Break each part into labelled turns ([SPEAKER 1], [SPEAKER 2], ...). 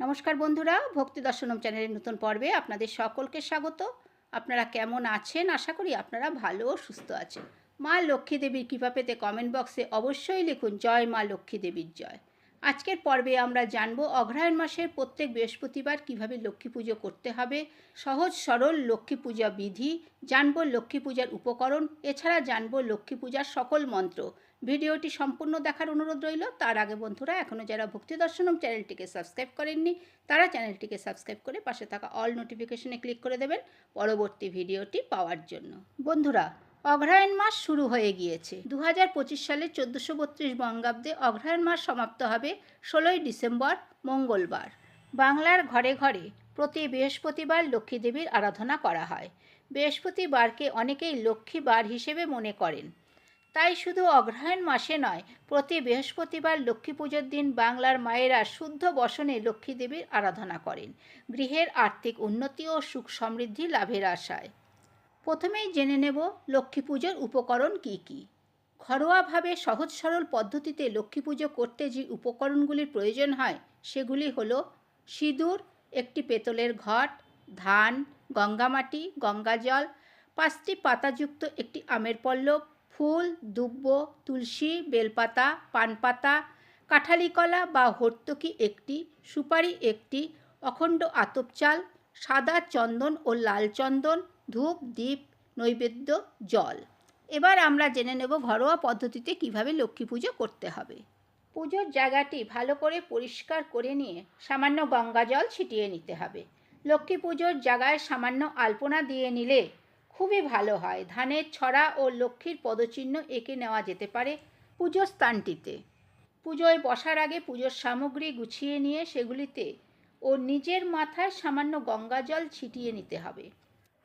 [SPEAKER 1] নমস্কার বন্ধুরা, ভক্তি দর্শনম চ্যানেলের নতুন পর্বে আপনাদের সকলকে স্বাগত। আপনারা কেমন আছেন? আশা করি আপনারা ভালো সুস্থ আছেন। মা লক্ষ্মী দেবীর কৃপা পেতে কমেন্ট বক্সে অবশ্যই লিখুন, জয় মা লক্ষ্মী দেবীর জয়। আজকের পর্বে আমরা জানব অগ্রহায়ণ মাসের প্রত্যেক বৃহস্পতিবার কীভাবে লক্ষ্মী পুজো করতে হবে, সহজ সরল লক্ষ্মী পূজা বিধি, জানব লক্ষ্মী পূজার উপকরণ, এছাড়া জানব লক্ষ্মী পূজার সকল মন্ত্র। ভিডিওটি সম্পূর্ণ দেখার অনুরোধ রইল। তার আগে বন্ধুরা এখনও যারা ভক্তি দর্শনম চ্যানেলটিকে সাবস্ক্রাইব করেননি, তারা চ্যানেলটিকে সাবস্ক্রাইব করে পাশে থাকা অল নোটিফিকেশনে ক্লিক করে দেবেন পরবর্তী ভিডিওটি পাওয়ার জন্য। বন্ধুরা, অগ্রহায়ণ মাস শুরু হয়ে গিয়েছে। দু হাজার পঁচিশ সালের চোদ্দোশো বত্রিশ বঙ্গাব্দে অগ্রহায়ণ মাস সমাপ্ত হবে ষোলোই ডিসেম্বর, মঙ্গলবার। বাংলার ঘরে ঘরে প্রতি বৃহস্পতিবার লক্ষ্মী দেবীর আরাধনা করা হয়। বৃহস্পতিবারকে অনেকেই লক্ষ্মীবার হিসেবে মনে করেন। তাই শুধু অগ্রহায়ণ মাসে নয়, প্রতি বৃহস্পতিবার লক্ষ্মী পুজোর দিন বাংলার মায়েরা শুদ্ধ বসনে লক্ষ্মী দেবীর আরাধনা করেন। গৃহের আর্থিক উন্নতি ও সুখ সমৃদ্ধি লাভের আশায়। প্রথমেই জেনে নেব লক্ষ্মী পুজোর উপকরণ কী কী। ঘরোয়াভাবে সহজ সরল পদ্ধতিতে লক্ষ্মী পুজো করতে যে উপকরণগুলির প্রয়োজন হয়, সেগুলি হল সিঁদুর, একটি পেতলের ঘট, ধান, গঙ্গামাটি, গঙ্গাজল, পাঁচটি পাতাযুক্ত একটি আমের পল্লব ফুল, দুব্ব, তুলসী, বেলপাতা, পানপাতা কাঁঠালি কলা বা হর্তকি একটি, সুপারি একটি, অখণ্ড আতপ চাল, সাদা চন্দন ও লাল চন্দন, ধূপ দ্বীপ নৈবেদ্য, জল। এবার আমরা জেনে নেব ঘরোয়া পদ্ধতিতে কীভাবে লক্ষ্মী পুজো করতে হবে। পুজোর জায়গাটি ভালো করে পরিষ্কার করে নিয়ে সামান্য গঙ্গা জল ছিটিয়ে নিতে হবে। লক্ষ্মী পুজোর জায়গায় সামান্য আলপনা দিয়ে নিলে খুবই ভালো হয়। ধানের ছড়া ও লক্ষ্মীর পদচিহ্ন এঁকে নেওয়া যেতে পারে পুজোর স্থানটিতে। পুজোয় বসার আগে পুজোর সামগ্রী গুছিয়ে নিয়ে সেগুলিতে ও নিজের মাথায় সামান্য গঙ্গা জল ছিটিয়ে নিতে হবে।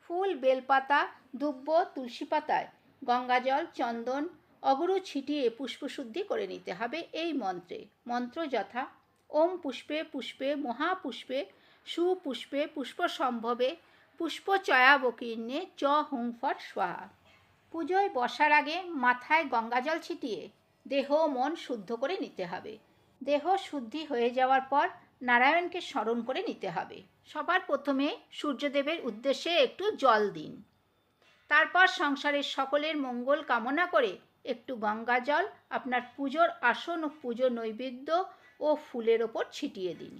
[SPEAKER 1] ফুল, বেলপাতা, দুব্ব, তুলসী পাতায় গঙ্গাজল চন্দন, অগরু ছিটিয়ে পুষ্পশুদ্ধি করে নিতে হবে এই মন্ত্রে। মন্ত্র যথা, ওম পুষ্পে পুষ্পে মহাপুষ্পে সুপুষ্পে পুষ্প সম্ভবে পুষ্প চয়াবকীর্ণে চ হুং ফট স্বাহা পুজোয় বসার আগে মাথায় গঙ্গাজল ছিটিয়ে দেহ মন শুদ্ধ করে নিতে হবে। দেহ শুদ্ধি হয়ে যাওয়ার পর নারায়ণকে স্মরণ করে নিতে হবে। সবার প্রথমে সূর্যদেবের উদ্দেশ্যে একটু জল দিন। তারপর সংসারের সকলের মঙ্গল কামনা করে একটু গঙ্গা জল আপনার পুজোর আসন ও পুজো নৈবেদ্য ও ফুলের ওপর ছিটিয়ে দিন।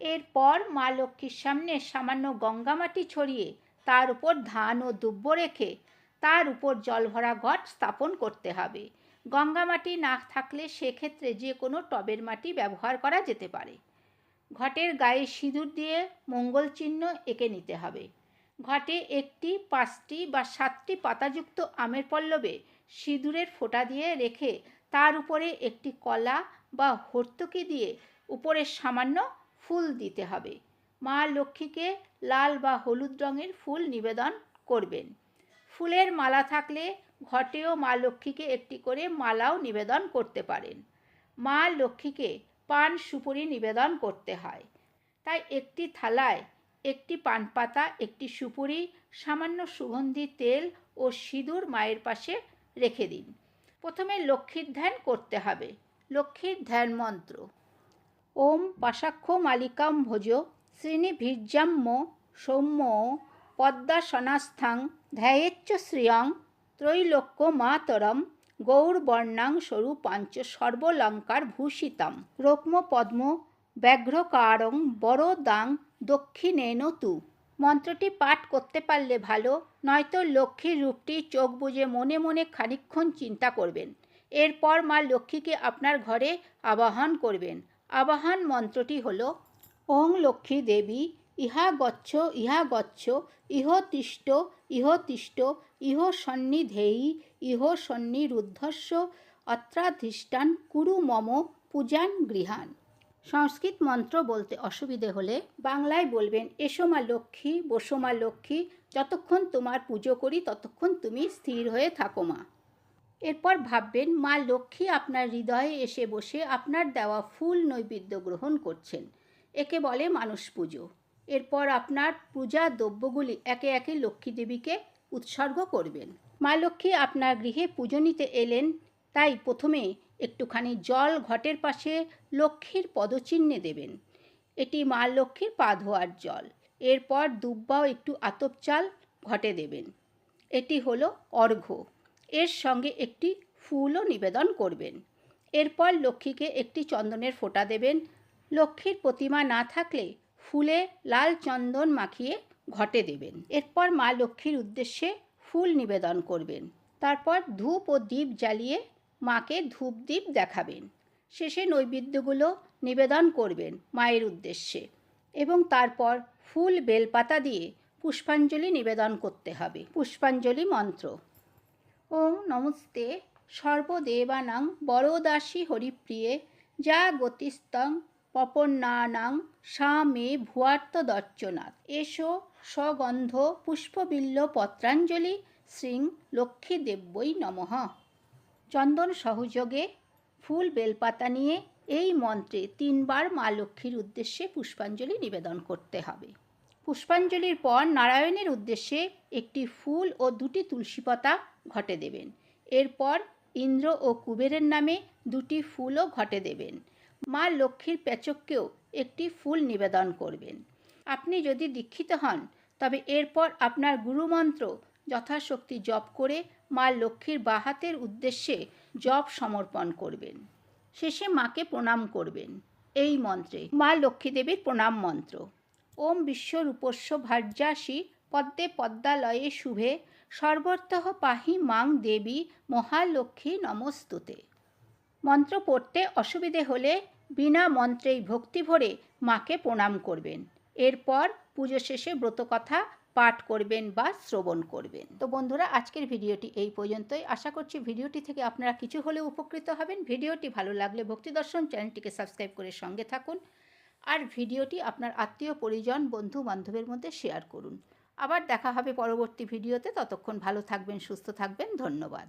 [SPEAKER 1] এরপর মা লক্ষ্মীর সামনে সামান্য গঙ্গামাটি ছড়িয়ে তার উপর ধান ও দুব্য রেখে তার উপর জল ভরা ঘট স্থাপন করতে হবে। গঙ্গামাটি না থাকলে সেক্ষেত্রে যে কোনো টবের মাটি ব্যবহার করা যেতে পারে। ঘটের গায়ে সিঁদুর দিয়ে মঙ্গল চিহ্ন এঁকে নিতে হবে। ঘটে একটি, পাঁচটি বা সাতটি পাতাযুক্ত আমের পল্লবে সিঁদুরের ফোঁটা দিয়ে রেখে তার উপরে একটি কলা বা হর্তকি দিয়ে উপরে সামান্য ফুল দিতে হবে। মা লক্ষ্মীকে লাল বা হলুদ রঙের ফুল নিবেদন করবেন। ফুলের মালা থাকলে ঘটেও মা লক্ষ্মীকে একটি করে মালাও নিবেদন করতে পারেন। মা লক্ষ্মীকে পান সুপুরি নিবেদন করতে হয়। তাই একটি থালায় একটি পান পাতা একটি সুপুরি, সামান্য সুগন্ধি, তেল ও সিঁদুর মায়ের পাশে রেখে দিন। প্রথমে লক্ষ্মীর ধ্যান করতে হবে। লক্ষ্মীর ধ্যান মন্ত্র। ওম পাশাক্ষ মালিকাম ভোজ শ্রীনিভীর্যাম্য সৌম্য পদ্মাসনাস্থাং ধ্যায়েচ্চ শ্রিয়ং ত্রৈলোক্য মাতরম গৌরবর্ণাং স্বরূপাঞ্চ সর্বলঙ্কার ভূষিতম। রোক্ম পদ্ম ব্যাঘ্রকারং বড়দাং দক্ষিণেন তু। মন্ত্রটি পাঠ করতে পারলে ভালো, নয়তো লক্ষ্মীর রূপটি চোখ বুজে মনে মনে খানিক্ষণ চিন্তা করবেন। এরপর মা লক্ষ্মীকে আপনার ঘরে আবাহন করবেন। আবাহন মন্ত্রটি হল, ওং লক্ষ্মী দেবী, ইহা গচ্ছ ইহা গচ্ছ, ইহ তিষ্ট ইহ তিষ্ট, ইহ সন্নিধেয়ী, ইহ সন্নিরুদ্ধস্য, অত্রাধিষ্ঠান কুরু মম পূজান গৃহান। সংস্কৃত মন্ত্র বলতে অসুবিধে হলে বাংলায় বলবেন, এসো মা লক্ষ্মী, বসো মা লক্ষ্মী, যতক্ষণ তোমার পুজো করি ততক্ষণ তুমি স্থির হয়ে থাকো মা। এরপর ভাববেন, মা লক্ষ্মী আপনার হৃদয়ে এসে বসে আপনার দেওয়া ফুল নৈবেদ্য গ্রহণ করছেন। একে বলে মানুষ পুজো। এরপর আপনার পূজা দ্রব্যগুলি একে একে লক্ষ্মী দেবীকে উৎসর্গ করবেন। মা লক্ষ্মী আপনার গৃহে পুজো নিতে এলেন, তাই প্রথমে একটুখানি জল ঘটের পাশে লক্ষ্মীর পদচিহ্নে দেবেন। এটি মা লক্ষ্মীর পা ধোয়ার জল। এরপর দুব্বা ও একটু আতপ চাল ঘটে দেবেন। এটি হলো অর্ঘ্য। এর সঙ্গে একটি ফুলও নিবেদন করবেন। এরপর লক্ষ্মীকে একটি চন্দনের ফোঁটা দেবেন। লক্ষ্মীর প্রতিমা না থাকলে ফুলে লাল চন্দন মাখিয়ে ঘটে দেবেন। এরপর মা লক্ষ্মীর উদ্দেশ্যে ফুল নিবেদন করবেন। তারপর ধূপ ও দীপ জ্বালিয়ে মাকে ধূপ দীপ দেখাবেন। শেষে নৈবেদ্যগুলো নিবেদন করবেন মায়ের উদ্দেশ্যে এবং তারপর ফুল বেলপাতা দিয়ে পুষ্পাঞ্জলি নিবেদন করতে হবে। পুষ্পাঞ্জলি মন্ত্র। ওম নমস্তে। সর্বদেবানাং বরদাসী হরিপ্রিয়ে। যা গতিস্তং পপন্নানাং সা মে ভুয়ার্ত দর্চনাথ এসো সগন্ধ পুষ্পবিল্ল পত্রাঞ্জলি শ্রীং লক্ষ্মী নমঃ। চন্দন সহযোগে ফুল বেলপাতা নিয়ে এই মন্ত্রে তিনবার মা লক্ষ্মীর উদ্দেশ্যে পুষ্পাঞ্জলি নিবেদন করতে হবে। পুষ্পাঞ্জলির পর নারায়ণের উদ্দেশ্যে একটি ফুল ও দুটি তুলসী পাতা ঘটে দেবেন। এরপর ইন্দ্র ও কুবেরের নামে দুটি ফুলও ঘটে দেবেন। মা লক্ষ্মীর পেচককেও একটি ফুল নিবেদন করবেন। আপনি যদি দীক্ষিত হন, তবে এরপর আপনার গুরুমন্ত্র যথাশক্তি জপ করে মা লক্ষ্মীর বাহাতের উদ্দেশ্যে জপ সমর্পণ করবেন। শেষে মাকে প্রণাম করবেন। এই মন্ত্রে মা লক্ষ্মী দেবীর প্রণাম মন্ত্র। ওম বিশ্বরূপস্য ভার্যাসী পদ্মে পদ্মালয়ে শুভে সর্বর্তঃ পাহি মাং দেবী মহালক্ষ্মী নমস্তুতে। মন্ত্র পড়তে অসুবিধে হলে বিনা মন্ত্রেই ভক্তি ভরে মাকে প্রণাম করবেন। এরপর পুজো শেষে ব্রতকথা পাঠ করবেন বা শ্রবণ করবেন। তো বন্ধুরা, আজকের ভিডিওটি এই পর্যন্তই। আশা করছি ভিডিওটি থেকে আপনারা কিছু হলেও উপকৃত হবেন। ভিডিওটি ভালো লাগলে ভক্তি দর্শন চ্যানেলটিকে সাবস্ক্রাইব করে সঙ্গে থাকুন। আর ভিডিওটি আপনার আত্মীয়, পরিজন, বন্ধু বান্ধবের মধ্যে শেয়ার করুন। আবার দেখা হবে পরবর্তী ভিডিওতে। ততক্ষণ ভালো থাকবেন, সুস্থ থাকবেন। ধন্যবাদ।